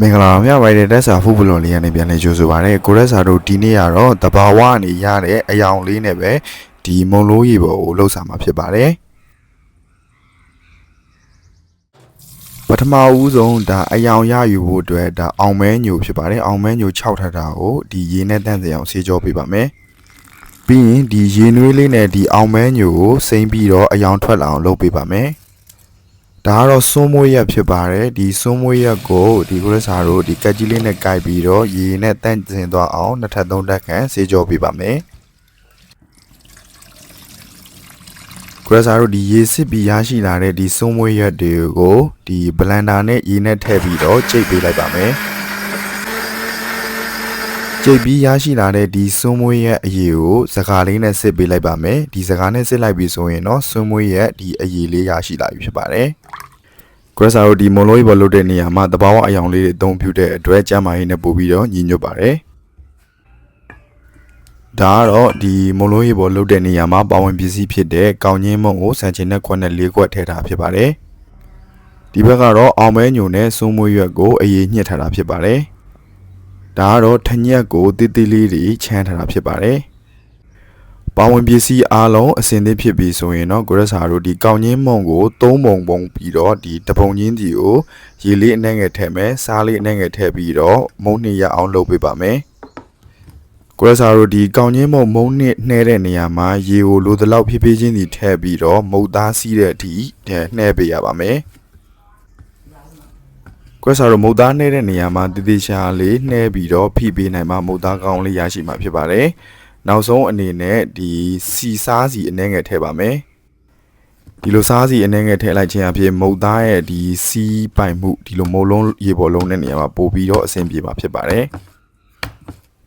မင်္ဂလာပါမြဝိုင်တဲ့တက်စာဖူးဘလွန်လေးကနေပြန်လဲကြိုဆိုပါရစေကိုရက်စာတို့ဒီနေ့ကတော့တဘာဝအနေရတဲ့အယောင်လေးနဲ့ပဲဒီမုံလို့ရေပေါ်ကိုလှုပ်ဆောင်မှာဖြစ်ပါတယ်ပထမဦးဆုံးဒါအယောင်ရယူဖို့အတွက်ဒါအောင်မဲညိုဖြစ်ပါတယ်အောင်မဲညို6ထပ်တာကိုဒီရေနဲ့တန့်စင်အောင်ဆေးကြောပေးပါမယ်ပြီးရင်ဒီရေနွေးလေးနဲ့ဒီအောင်မဲညိုကိုစိမ့်ပြီးတော့အယောင်ထွက်လာအောင်လုပ်ပေးပါမယ် ဒါကတော့စွန်းမွေးရက်ဖြစ်ပါတယ်ဒီစွန်းမွေးရက်ကိုဒီကိုရစာတို့ဒီကက်ကြီးလေးနဲ့ကြိုက်ပြီးတော့ရေနဲ့တန့်စင်သွားအောင်နှစ်ထပ်သုံးထပ်ခန့်ဆေးကြောပေးပါမယ်ကိုရစာတို့ဒီရေစစ်ပြီးရရှိလာတဲ့ဒီစွန်းမွေးရက်တွေကိုဒီဘလန်ဒါနဲ့ရေနဲ့ထည့်ပြီးတော့ကြိတ်ပေးလိုက်ပါမယ် ကြိတ်ပြီးရရှိလာတဲ့ဒီစွန်းမွေးရဲ့အရည်ကိုစကားလေးနဲ့စစ်ပေးလိုက်ပါမယ်ဒီစကားနဲ့စစ်လိုက်ပြီဆိုရင်တော့စွန်းမွေးရဲ့ဒီအရည်လေးရရှိလာပြီဖြစ်ပါတယ်ဂရက်ဆာတို့ဒီမွန်လိုကြီးပေါ်လုပ်တဲ့နေရာမှာတဘာဝအယောင်လေးတွေအသုံးပြုတဲ့အတွက်ကျမ်းမာရေးနဲ့ပို့ပြီးတော့ညီညွတ်ပါတယ်။ဒါကတော့ဒီမွန်လိုကြီးပေါ်လုပ်တဲ့နေရာမှာပါဝင်ပစ္စည်းဖြစ်တဲ့ကောင်းချင်းမုံကိုစံချိန်နဲ့ခွက်နဲ့လေးခွက်ထည့်ထားဖြစ်ပါတယ်။ဒီဘက်ကတော့အောင်မဲညုံနဲ့စိုးမွေးရွက်ကိုအရေးညှစ်ထားတာဖြစ်ပါတယ်။ ဒါကတော့ထညက်ကိုတိတိလေးတွေချမ်းထားတာဖြစ်ပါတယ်။ပါဝင်ပစ္စည်းအားလုံးအစင်သစ်ဖြစ်ပြီဆိုရင်တော့ကိုရက်စာတို့ဒီကောင်းချင်းမုံကိုသုံးပုံပုံပြီးတော့ဒီတပုံချင်းစီကိုရေလေးအနှဲငယ်ထည့်မယ်စားလေးအနှဲငယ်ထည့်ပြီးတော့မုံနှစ်ရအောင်လုပ်ပေးပါမယ်ကိုရက်စာတို့ဒီကောင်းချင်းမုံမုံနှစ်နှဲတဲ့နေရာမှာရေကိုလိုသလောက်ဖြည်းဖြည်းချင်းစီထည့်ပြီးတော့မုတ်သားစီးတဲ့အထိနှဲပေးရပါမယ် ကိုရက်စာတို့မုတ်သားနှဲတဲ့နေရာမှာတည်တည်ရှာလေးနှဲပြီးတော့ဖိပေးနိုင်မှမုတ်သားကောင်းလေးရရှိမှာဖြစ်ပါတယ်နောက်ဆုံးအနေနဲ့ဒီစီစားစီအနှဲငယ်ထည့်ပါမယ်ဒီလိုစားစီအနှဲငယ်ထည့်လိုက်ခြင်းအပြင်မုတ်သားရဲ့ဒီစီးပိုင်မှုဒီလိုမုတ်လုံးရေပေါ်လုံးတဲ့နေရာမှာပို့ပြီးတော့အဆင်ပြေမှာဖြစ်ပါတယ်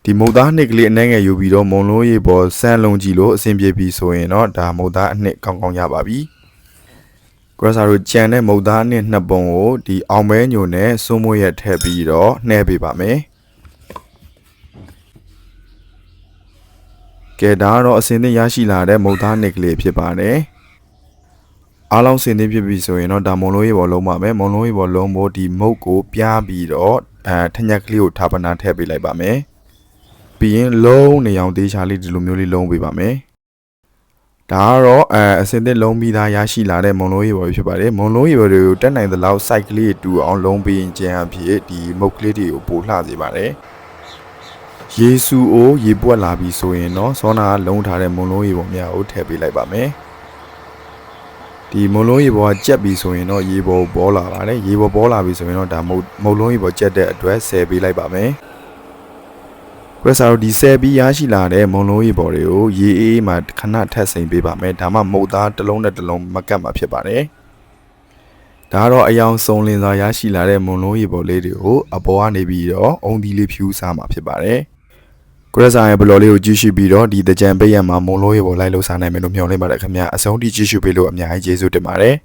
ဒီမုတ်သားနှစ်ကလေးအနှဲငယ်ယူပြီးတော့မုံလုံးရေပေါ်ဆန်းလုံးကြည့်လို့အဆင်ပြေပြီဆိုရင်တော့ဒါမုတ်သားအနှစ်ကောင်းကောင်းရပါပြီ ဂရဆာတို့ကြံတဲ့မုတ်သားအနှစ်နှစ်ပုံကိုဒီအောင်မဲညိုနဲ့စွန်းမွေးရထည့်ပြီးတော့နှဲပေးပါမယ်ကဲဒါကတော့အစင်းသင်းရရှိလာတဲ့မုတ်သားနစ်ကလေးဖြစ်ပါတယ်အားလုံးစင်သင်းဖြစ်ပြီဆိုရင်တော့ဒါမုံလုံးရေပေါ်လုံးပါမယ်မုံလုံးရေပေါ်လုံးဖို့ဒီမုတ်ကိုပြားပြီးတော့အဲထညက်ကလေးကိုထားပနာထည့်ပေးလိုက်ပါမယ်ပြီးရင်လုံးနေအောင်တေးချာလေးဒီလိုမျိုးလေးလုံးပေးပါမယ် ဒါကတော့အဲအစင်းသင်းလုံးပြီးသားရရှိလာတဲ့မုံလုံးရေပေါ်ဖြစ်ပါတယ်မုံလုံးရေပေါ်တွေကိုတက်နိုင်သလောက် site ကလေးတူအောင်လုံးပြီးရင်ကျန်အဖြစ်ဒီမုတ်ကလေးတွေကိုပို့လှစေပါတယ်ယေရှုအိုးရေပွက်လာပြီဆိုရင်တော့စောနာကလုံးထားတဲ့မုံလုံးရေပေါ်များကိုထည့်ပေးလိုက်ပါမယ်ဒီမုံလုံးရေပေါ်ကကြက်ပြီဆိုရင်တော့ရေပေါ်ပေါ်လာပါတယ်ရေပေါ်ပေါ်လာပြီဆိုရင်တော့ဒါမုံမုံလုံးရေပေါ်ကြက်တဲ့အတွက်ဆယ်ပေးလိုက်ပါမယ် ကရဆာတို့ဒီဆယ်ပြီးရရှိလာတဲ့မုံလုံးရေပေါ်တွေကိုရေအေးအေးမှာခဏထပ်စိမ်ပေးပါမယ်ဒါမှမုတ်သားတစ်လုံးနဲ့တစ်လုံးမကတ်မှာဖြစ်ပါတယ်ဒါကတော့အယောင်စုံလင်စွာရရှိလာတဲ့မုံလုံးရေပေါ်လေးတွေကိုအပေါ်ကနေပြီးတော့အုံဒီလေးဖြူစားမှာဖြစ်ပါတယ်ကိုရက်ဆိုင်ရဲ့ဘလော်လေးကိုကြည့်ရှုပြီးတော့ဒီတကြံပိတ်ရမှာမုံလို့ရပေါ်လိုက်လို့စားနိုင်မယ်လို့မျှော်လင့်ပါတယ်ခင်ဗျာအဆုံးထိကြည့်ရှုပေးလို့အများကြီးကျေးဇူးတင်ပါတယ်